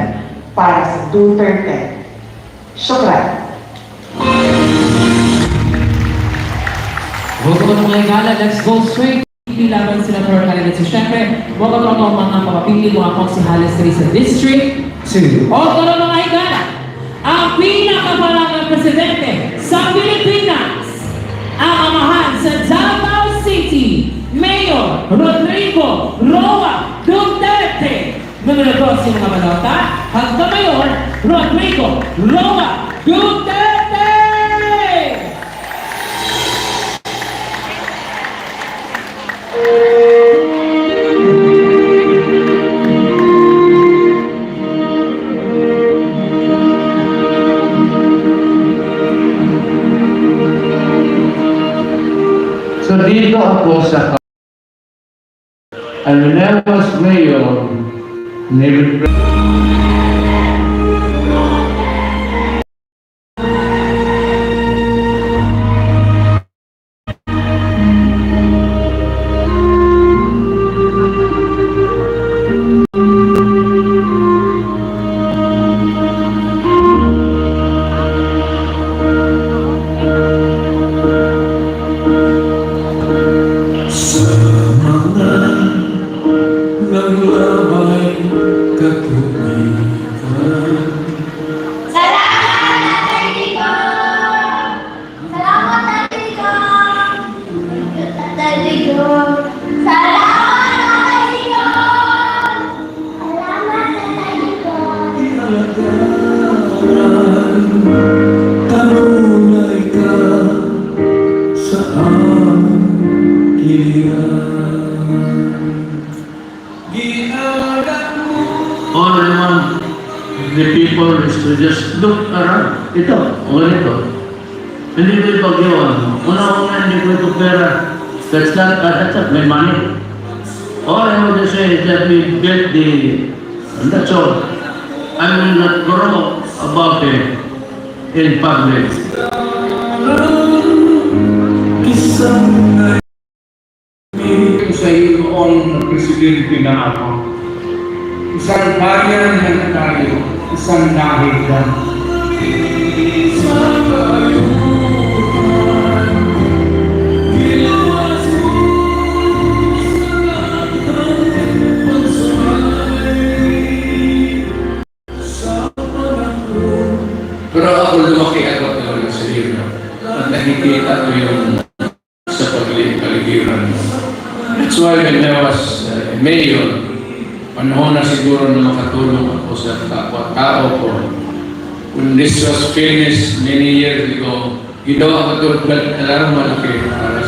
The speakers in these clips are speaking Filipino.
yan para sa Duterte. Syukran. Huwag ko mga igala, let's go straight. Laban sila for Kalilit. So, syempre, huwag ko ang mga mapapili mo akong si Halis Teresa District. Two. O ko mga igala, ang pinakabalangang presidente sa Pilipinas, ang amahan sa Davao City, Mayor Rodrigo Roa Duterte. Numero 2 si mga Mayor Rodrigo Roa Duterte! So dito ako sa And when I was Hindi ipagawa. Una-una, hindi ko ito pera. That's not, uh, that's not my money. All I want to say is that we built the, and that's all. I will not grow about it in public. Na sa iyong presidente na ako. Isang bayan lang tayo, isang dahil was uh, mayor, panahon na siguro na makatulong ako sa kapwa-tao ko. When this was finished many years ago, ginawa ko ito talagang malaki para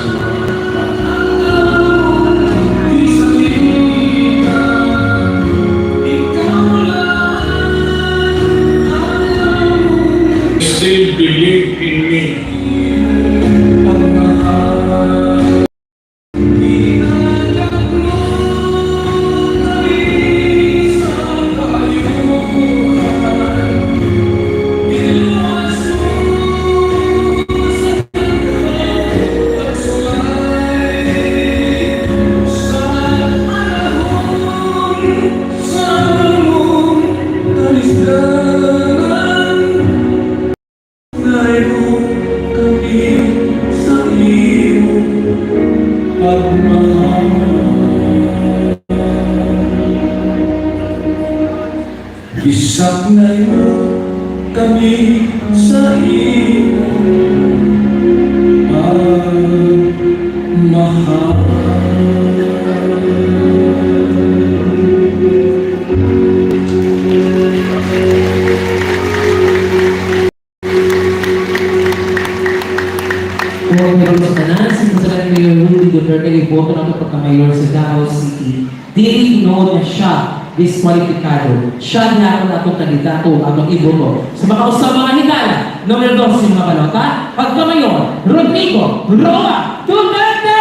siya disqualifikado. Siya na ako na itong kandidato, atong iboto. Sa mga usap mga higala, numero 2 si mga balota, pagka-mayor, Rodrigo Roa Duterte!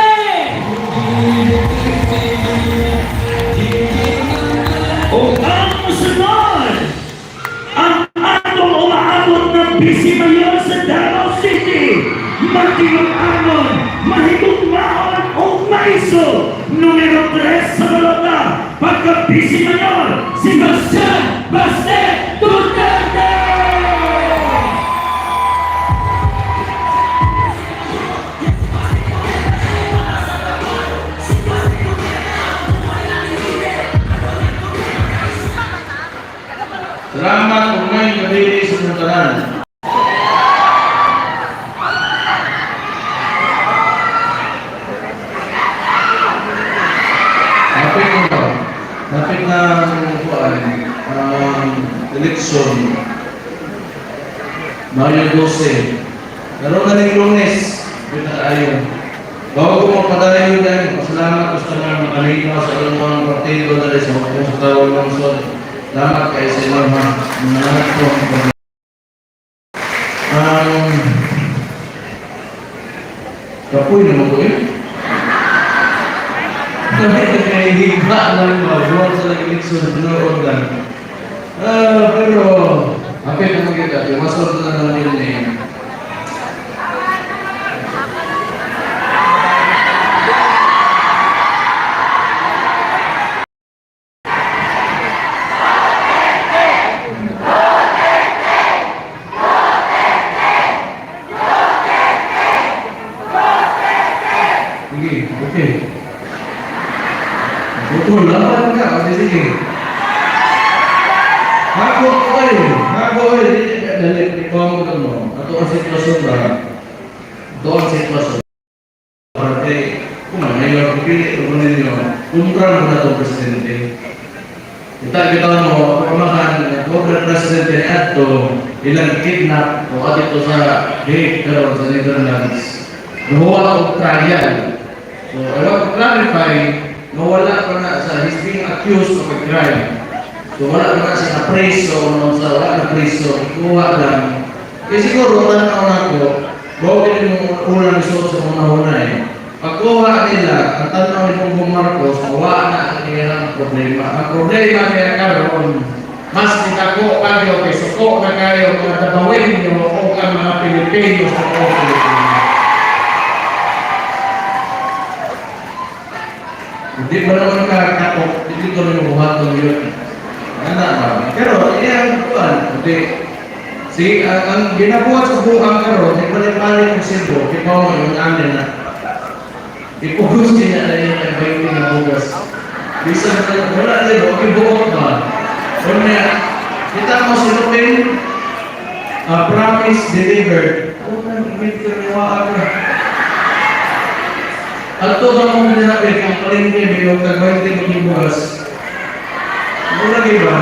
O ang musunod, ang atong umaabot ng Vice Mayor sa Davao City, Magkilong-anon, Mahigugmaon o Maiso, numero 3 sa balota, pagka Vice Napit na kuan, um, eleksyon. Mayo 12. Naroon na ng lunes. Yun na tayo. Bago ko magpadala yun dahil, pasalamat ko sa mga makalinaw sa ilang mga partido na rin sa mga sa tawag ng son. Salamat kayo sa ha. Mga lahat ko. Um, kapoy naman ko eh. Na rin mga buwan sa na pinood lang. Ah, pero, apit naman kita. Yung masunod na naman yun eh. Sige, okay. Betul, lawan ka, kasi sige. Ako ko kayo, ako kayo, dili ka dali, ikaw mo ka mo. Ato ang sitwasyon ba? Ato ang sitwasyon. Para kay, kung ano yung pili, kung ano ninyo, kumpra mo na itong presidente. Kita mo, pamahan, kung ang presidente ni Ato, ilang kidnap, o at ito sa gate, pero sa Netherlands. Nahuwa ko trial. So, I want to clarify, nawala pa na sa he's being accused of a crime. So, wala pa na siya na preso, no, sa wala na preso, kuha lang. Kaya siguro, tanaw na ko, bago din yung unang isuot sa mga una eh. Pagkuha nila, ang tanaw ni Bongbong Marcos, wala na ang kanilang problema. Ang problema niya karoon, mas nitako kayo, kay suko na kayo, kung tatawin niyo o ang mga Pilipino sa Pilipino. Hindi ba naman kakapok, hindi ko rin buhaton yun. Ano ba? Pero, iyan kuan, hindi. Si, ang, ang ginabuhat sa buhang karon, di ba na pala yung sibo, di ba mo yung amin na ipugus niya na yung nagbayong na bugas. Bisa na wala din, okay buhok ba? Kunya, kita mo si Lupin, uh, promise delivered. Oh, nag-imit ka niya ako. At to sa mga nilapit, ang palengke, may yung kagawin din ng bukas. Ano lagi ba?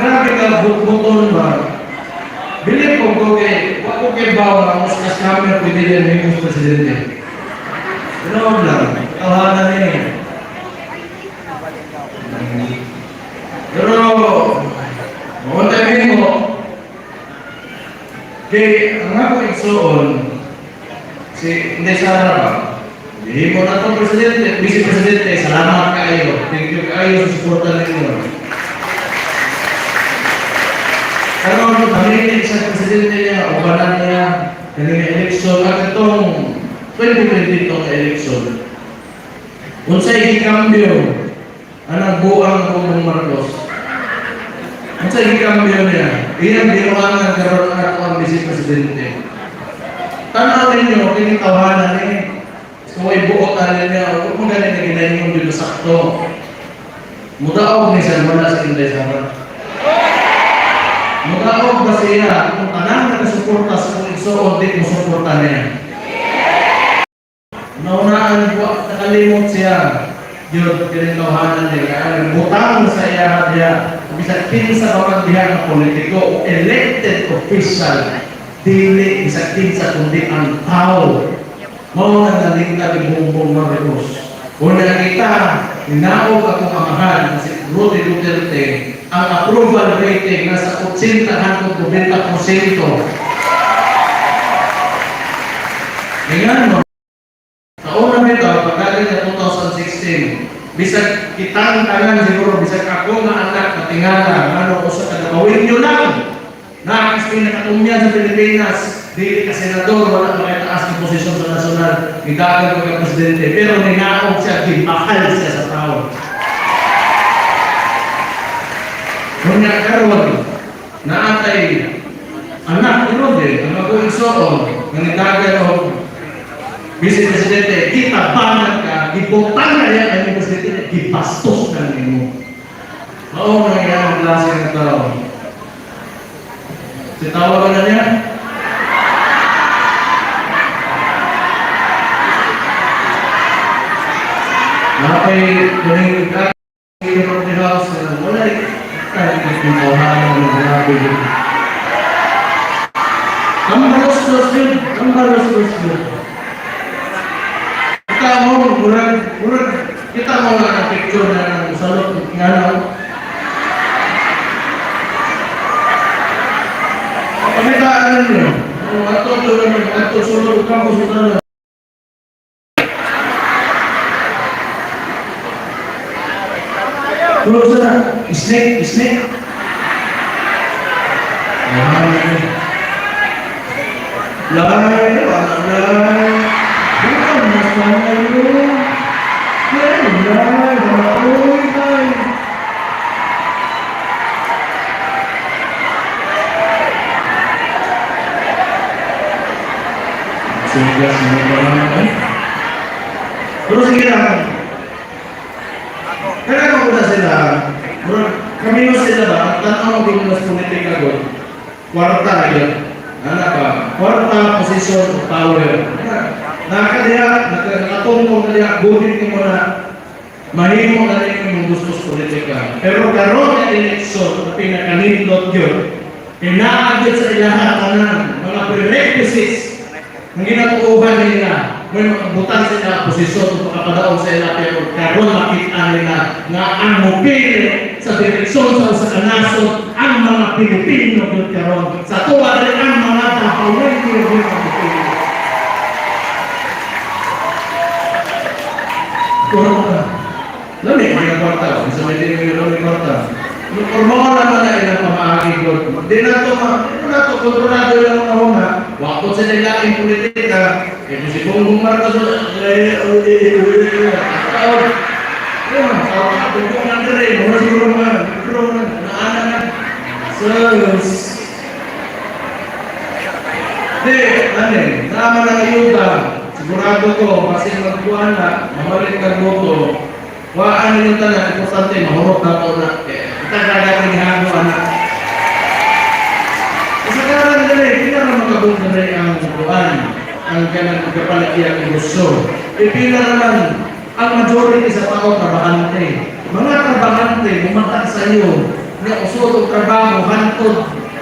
Grabe ka, buton ba? Bilip ko ko kay, wag ko kay bawa, mas kas camera, pwede din yung presidente. Ano lang, tawanan niya eh. Pero, mga tayo mo, kay, ang si Inday Sara ba? Hindi mo na itong presidente, vice presidente, salamat kayo. Thank you kayo sa suporta ninyo. Pero ano, pamilya sa presidente niya, o banan niya, kanina eleksyon, at itong 2020 itong eleksyon. Kung sa ikikambyo, anong buang Bongbong Marcos, kung sa ikikambyo niya, iyan binuangan karoon na ako ang vice presidente. Tanaw ninyo, kinitawanan niya, kung may buot na niya, huwag mo galing na ginayin yung dito sakto. Mudaog ni San wala sa Inday Sara. Mudaog ba siya kung tanang nagasuporta sa kung igsoon, di mo suporta niya. Naunaan ko, nakalimot siya. Yun, kinitawanan niya. Kaya butang sa iya niya. Bisa kinsa ba diha ng politiko, elected official, dili bisa kinsa kundi ang tao Mao nga naling nabi bumbong Marcos. Una kita, inaog ako kamahan na si Rudy Duterte, ang approval rating nasa 80 hanggang 90%. Ngayon, no? Kauna nito, pagdating na 2016, bisag kitang tanan siguro, bisag ako nga anak na tingala, ano ko sa kadawin nyo lang. Nakakaspi na katumyan sa Pilipinas, dili ka senador, wala mga taas ng posisyon sa nasyonal, igagal ko ka presidente, pero ningaog siya, gibakal siya sa tao. Kung nagkaroon, naatay anak ni Rode, ang mag-uigsoon, ng igagal o Vice Presidente, kita banat ka, gibutang na yan ang Presidente, gibastos ka nimo. Oo, mga yan ang klase ng tao. Si tawagan na niya. Nakapay, kuning kaya ng the house, na wala eh. Kahit yung kawahan ng grabe yun. Ang itu dan selalu ditinggalkan. Pemitaan ini, atau turun atau seluruh kampus saudara. Kalau saudara, Sehingga semua orang kan. Terus kira kaya ako na sila, kami mo sila ba, mo din mas politika ko, kwarta yun. Ano pa, kwarta, posisyon, power. Nakakadiya, nakatungkong na diya, buhin ko na, mahimo na rin yung gusto sa politika. Pero karon na eleksyon, na pinakanindot yun, inaagit sa ilahat tanan, mga prerequisites, ang ginatuuhan nila, may mga butang sila posisyon kung makapadaong sa ila pero karon makita nila nga ang mupili sa direksyon sa usa ka ang mga Pilipino gyud karon sa tuwa rin ang mga yung mga Pilipino. Kuro ka. Lami mga kwarta, sa may din lami kwarta. Kung mga naman na ilang pamaagi ko, di na ito, di na ito, kontrolado lang mga mga, wakot sa nila ang politika, ito si Bongbong Marcos, eh, eh, eh, eh, tawag, yun, tawag, tawag, ng dire, mga siguro mga, siguro mga, naana na, sus, di, ano eh, naman ang ayuda, sigurado ko, kasi magkuhan na, mamalik ka boto, Waan ninyo tanan, importante, mahurot na ako na, eh, gagawin ni Hago, anak. Sa karan dali, hindi na magabong dali ang buwan, ang kanang pagkapalakiyak ng gusto. Ipila naman, ang majority sa tao, trabahante. Mga trabahante, bumata sa iyo, na usod ang trabaho, hantod,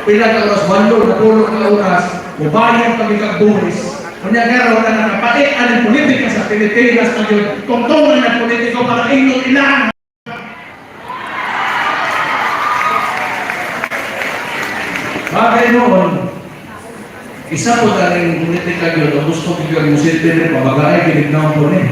pila ka oras, walo, natulog ka oras, ubayan kami ka buris. Kanya garo na nakapait ang politika sa Pilipinas ngayon, tungtungan ng politiko para inyong ilang. Bagay noon, isa po na rin politika yun, gusto ko yung musilpin rin, pabagay, kinignaw ko rin.